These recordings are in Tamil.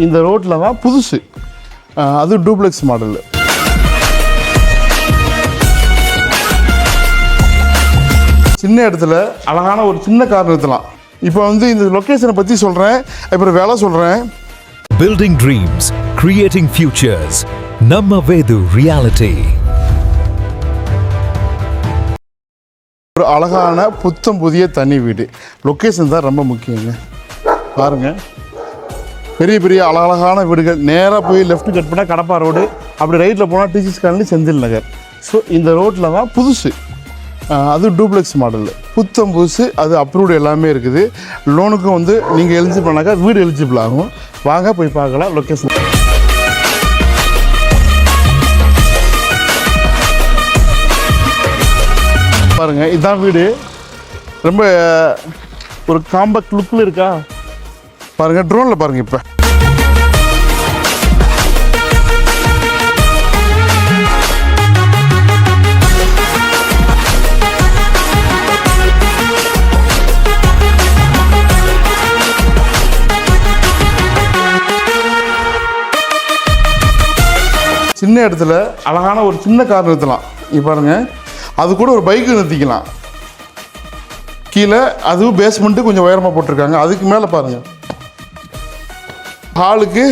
இந்த ரோட்டில் தான் புதுசு. அது டூப்ளெக்ஸ் மாடல். சின்ன இடத்துல அழகான ஒரு சின்ன கார் நிறுத்தலாம். இப்போ வந்து இந்த லொக்கேஷனை பற்றி சொல்கிறேன் அப்புறம் வேலை சொல்கிறேன் Building dreams, creating futures. Namma Vedu Reality. ஒரு அழகான புத்தம் புதிய தனி வீடு. லொக்கேஷன் தான் ரொம்ப முக்கியங்க. பாருங்க. பெரிய பெரிய அழகழகான வீடுகள். நேராக போய் லெஃப்ட் கட் பண்ணால் கடப்பா ரோடு அப்படி ரைட்டில் போனால் Teachers Colony Senthil Nagar. So இந்த ரோட்டில் தான் புதுசு. அது டூப்ளெக்ஸ் மாடல் புத்தம் புதுசு அது அப்ரூவ்டு எல்லாமே இருக்குது. லோனுக்கும் வந்து நீங்கள் எலிஜிபிள் வீடு எலிஜிபிள் ஆகும். வாங்க போய் பார்க்கலாம். லொக்கேஷன் பாருங்கள் இதான் வீடு. ரொம்ப ஒரு காம்பேக்ட் லுக்கில் இருக்கா? பாருங்க ட்ரோனில் பாருங்க இப்போ. சின்ன இடத்துல அழகான ஒரு சின்ன கார் நிறுத்தலாம். இப்போ பாருங்க அது கூட ஒரு பைக்கு நிறுத்திக்கலாம். கீழே அதுவும் பேஸ்மெண்ட்டு கொஞ்சம் உயரமாக போட்டிருக்காங்க. அதுக்கு மேலே பாருங்கள் ஹாலுக்கு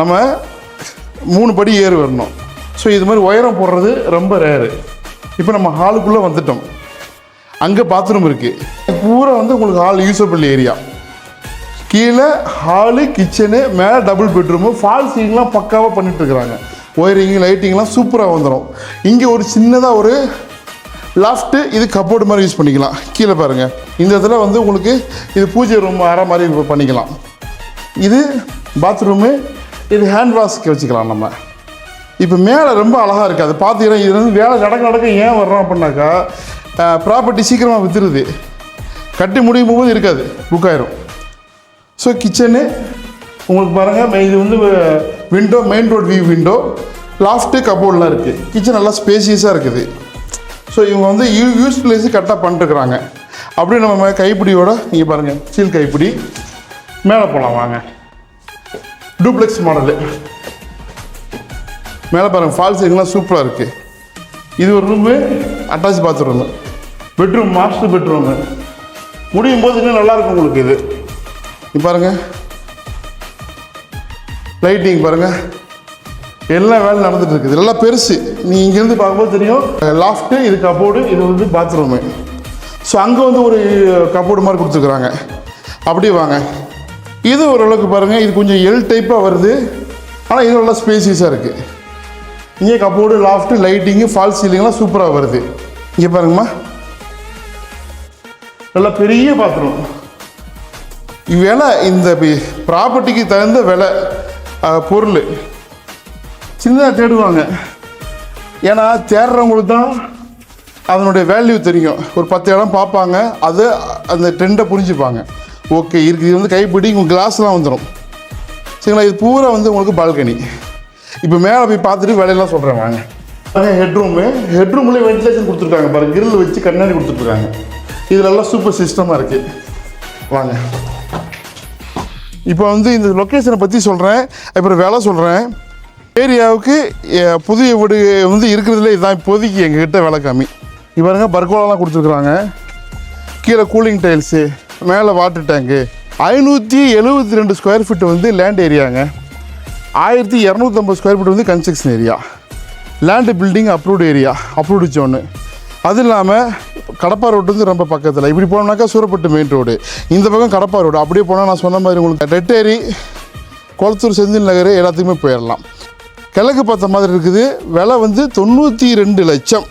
நம்ம மூணு படி ஏறு வரணும். ஸோ இது மாதிரி உயரம் போடுறது ரொம்ப ரேரு இப்போ நம்ம ஹாலுக்குள்ளே வந்துட்டோம். அங்கே பாத்ரூம் இருக்குது பூரா வந்து உங்களுக்கு ஹால் யூஸபிள் ஏரியா கீழே ஹாலு கிச்சனு மேலே டபுள் பெட்ரூமு ஃபால் சீலிங்லாம் பக்காவாக பண்ணிட்டு இருக்கிறாங்க. ஒயரிங் லைட்டிங்லாம் சூப்பராக வந்துடும் இங்கே ஒரு சின்னதாக ஒரு லாஃப்ட்டு இது கப்போர்டு மாதிரி யூஸ் பண்ணிக்கலாம். கீழே பாருங்கள் இந்த இதில் வந்து உங்களுக்கு இது பூஜை ரூம் அறை மாதிரி பண்ணிக்கலாம். இது பாத்ரூமு இது ஹேண்ட் வாஷ்க்கு வச்சுக்கலாம் நம்ம. இப்போ மேலே ரொம்ப அழகாக இருக்குது அது பார்த்தீங்கன்னா இது வந்து வேலை நடக்க நடக்க ஏன் வர்றோம் அப்படின்னாக்கா ப்ராப்பர்ட்டி சீக்கிரமாக விற்றுருது கட்டி முடியும் போது இருக்காது. புக் ஆயிரும். ஸோ கிச்சனு உங்களுக்கு பாருங்கள் இது வந்து window main road view window loft கபோர்டெலாம் இருக்குது கிச்சன் நல்லா ஸ்பேசியஸாக இருக்குது. ஸோ இவங்க வந்து யூ யூஸ் பிளேஸு கரெக்டாக பண்ணிட்டுருக்குறாங்க. அப்படியே நம்ம கைப்பிடியோட இங்கே பாருங்கள் ஸ்டீல் கைப்பிடி. மேலே போகலாம் வாங்க. Duplex model. மேலே பாருங்கள் ஃபால்ஸ் எங்கெல்லாம் சூப்பராக இருக்குது இது ஒரு room attach bathroom bedroom master bedroom முடியும் போது இன்னும் நல்லா இருக்கும் உங்களுக்கு இது. இப்போ பாருங்கள் லைட்டிங் பாருங்கள் எல்லாம் வேலை நடந்துட்டு இருக்குது. எல்லாம் பெருசு. நீ இங்கேருந்து பார்க்கும்போது தெரியும். லாஃப்ட்டு இது கபோர்டு இது வந்து பாத்ரூமு ஸோ அங்கே வந்து ஒரு கபோர்டு மாதிரி கொடுத்துருக்குறாங்க. அப்படியே வாங்க. இது ஓரளவுக்கு பாருங்கள் இது கொஞ்சம் எல் டைப்பாக வருது. ஆனால் இது நல்லா ஸ்பேசியஸாக இருக்குது இங்கே கப்போர்டு லாஃப்ட்டு லைட்டிங்கு ஃபால்ஸ் சீலிங்லாம் சூப்பராக வருது. இங்கே பாருங்கம்மா. நல்லா பெரிய பாத்ரூம் விலை இந்த ப்ராப்பர்ட்டிக்கு தகுந்த விலை பொருள். சின்னதாக தேடுவாங்க. ஏன்னா தேடுறவங்களுக்கு தான் அதனுடைய வேல்யூ தெரியும். ஒரு பத்து இடம் பார்ப்பாங்க அது அந்த ட்ரெண்டை புரிஞ்சுப்பாங்க. ஓகே இருக்குது இது வந்து கைப்பிடி உங்கள் கிளாஸ்லாம் வந்துடும் சரிங்களா? இது பூரா வந்து உங்களுக்கு பால்கனி இப்போ மேலே போய் பார்த்துட்டு வேலையெல்லாம் சொல்கிறேன் வாங்க. ஹெட்ரூமு ஹெட்ரூம்லேயே வென்டிலேஷன் கொடுத்துருக்காங்க. பாருங்க கிரில் வச்சு கண்ணாடி கொடுத்துருக்காங்க. இதிலெல்லாம் சூப்பர் சிஸ்டமாக இருக்குது வாங்க. இப்போ வந்து இந்த லொக்கேஷனை பற்றி சொல்கிறேன் அப்புறம் வேலை சொல்கிறேன் ஏரியாவுக்கு புதிய வீடு வந்து இருக்கிறதுல இதுதான் இப்போதைக்கு எங்ககிட்ட விலை கம்மி. இப்போ பாருங்க பர்கோலாலாம் கொடுத்துருக்குறாங்க. கீழே கூலிங் டைல்ஸு மேலே வாட்டர் டேங்கு ஐநூற்றி எழுபத்தி ரெண்டு ஸ்கொயர் ஃபீட் வந்து லேண்ட் ஏரியாங்க ஆயிரத்தி இரநூத்தம்பது ஸ்கொயர் ஃபீட் வந்து construction area land building approved area approved zone அது இல்லாமல் கடப்பா ரோடு வந்து ரொம்ப பக்கத்தில். இப்படி போனோம்னாக்கா சூரப்பட்டு மெயின் ரோடு இந்த பக்கம் கடப்பா ரோடு அப்படியே போனால் நான் சொன்ன மாதிரி உங்களுக்கு ரெட்டேரி குளத்தூர் செந்தில் நகர் எல்லாத்துக்குமே போயிடலாம் கிழக்கு பார்த்த மாதிரி இருக்குது. விலை வந்து தொண்ணூற்றி ரெண்டு லட்சம்.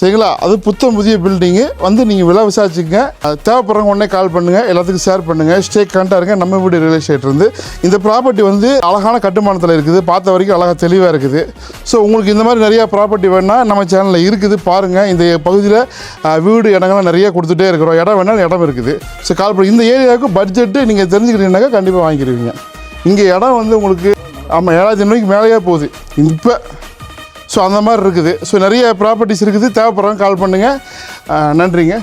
சரிங்களா? அது புத்தம் புதிய பில்டிங்கு வந்து நீங்கள் விலை விசாரிச்சுங்க அது தேவைப்படுறவங்க உடனே கால் பண்ணுங்கள் எல்லாத்துக்கும் ஷேர் பண்ணுங்கள் ஸ்டே கண்டாக இருங்க. நம்ம வீடு ரியல் எஸ்டேட் இருந்து. இந்த ப்ராப்பர்ட்டி வந்து அழகான கட்டுமானத்தில் இருக்குது. பார்த்த வரைக்கும் அழகாக தெளிவாக இருக்குது. ஸோ உங்களுக்கு இந்த மாதிரி நிறையா ப்ராப்பர்ட்டி வேணுன்னா நம்ம சேனலில் இருக்குது. பாருங்கள் இந்த பகுதியில் வீடு இடங்கள்லாம் நிறைய கொடுத்துட்டே இருக்கிறோம். இடம் வேணாலும் இடம் இருக்குது. ஸோ கால் பண்ணி இந்த ஏரியாவுக்கு பட்ஜெட்டு நீங்கள் தெரிஞ்சுக்கிட்டீங்கன்னாக்கா கண்டிப்பாக வாங்கிடுவீங்க இங்கே இடம் வந்து உங்களுக்கு ஆமாம் ஏழாயிரத்தி ஐநூறுக்கு மேலேயே போகுது. இப்போ ஸோ அந்த மாதிரி இருக்குது. ஸோ நிறைய ப்ராப்பர்ட்டிஸ் இருக்குது. தேவைப்படுறவங்க கால் பண்ணுங்கள் நன்றிங்க.